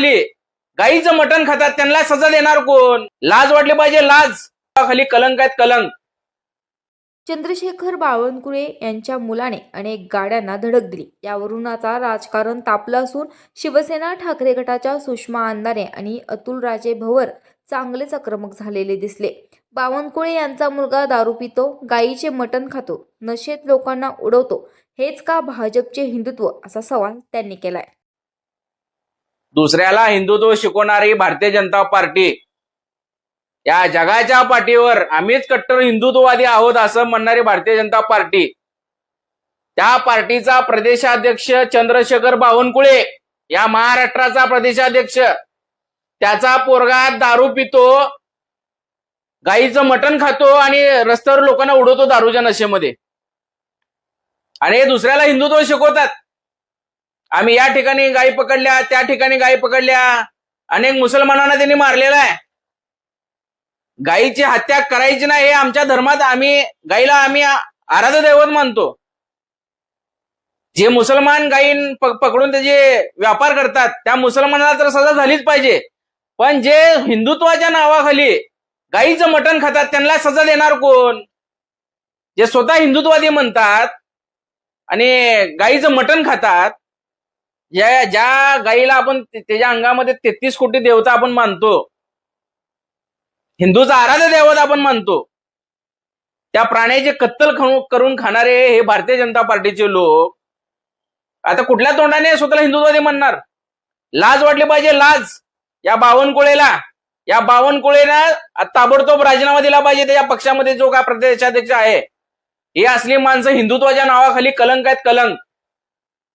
खाली. गाईचं मटण खातात त्यांना सजा देणार कोण? लाज वाटली पाहिजे लाज. खाली कलंक आहेत कलंक. चंद्रशेखर बावनकुळे यांच्या मुलाने अनेक गाड्यांना धडक दिली. यावरून आता राजकारण तापलं असून शिवसेना ठाकरे गटाच्या सुषमा अंधारे आणि अतुल राजे भवर चांगलेच आक्रमक झालेले दिसले. बावनकुळे यांचा मुलगा दारू पितो गायीचे मटण खातो नशेत लोकांना उडवतो. हेच का भाजपचे हिंदुत्व? असा सवाल त्यांनी केलाय. दुसऱ्याला हिंदुत्व शिकवणारी भारतीय जनता पार्टी. या जगाच्या पाठीवर आम्हीच कट्टर हिंदुत्ववादी आहोत असं म्हणणारी भारतीय जनता पार्टी. त्या पार्टीचा प्रदेशाध्यक्ष चंद्रशेखर बावनकुळे या महाराष्ट्राचा प्रदेशाध्यक्ष. त्याचा पोरगा दारू पितो गाईचं मटण खातो आणि रस्त्यावर लोकांना उडवतो दारूच्या नशेमध्ये. आणि हे दुसऱ्याला हिंदुत्व शिकवतात. आम्ही या ठिकाणी गायी पकडल्या त्या ठिकाणी गायी पकडल्या. अनेक मुसलमानांना त्यांनी मारलेला आहे. गायीची हत्या करायची नाही हे आमच्या धर्मात आम्ही गायीला आम्ही आराध्य दैवत मानतो. जे मुसलमान गाई पकडून त्याचे व्यापार करतात त्या मुसलमानाला तर सजा झालीच पाहिजे. पण जे हिंदुत्वाच्या नावाखाली गायीचं मटण खातात त्यांना सजा देणार कोण? जे स्वतः हिंदुत्वादी म्हणतात आणि गायीचं मटण खातात या ज्या गाईला आपण त्याच्या अंगामध्ये तेहतीस कोटी देवता आपण मानतो. हिंदूचा आराध्य देवता आपण मानतो. त्या प्राण्याचे कत्तल करून खाणारे हे भारतीय जनता पार्टीचे लोक आता कुठल्या तोंडाने स्वतःला हिंदुत्वादी म्हणणार? लाज वाटली पाहिजे लाज. या बावनकुळेला या बावनकुळेनं ताबडतोब राजीनामा दिला पाहिजे त्याच्या पक्षामध्ये जो काय प्रदेशाध्यक्ष आहे. ही असली माणसं हिंदुत्वाच्या नावाखाली कलंक आहेत कलंक.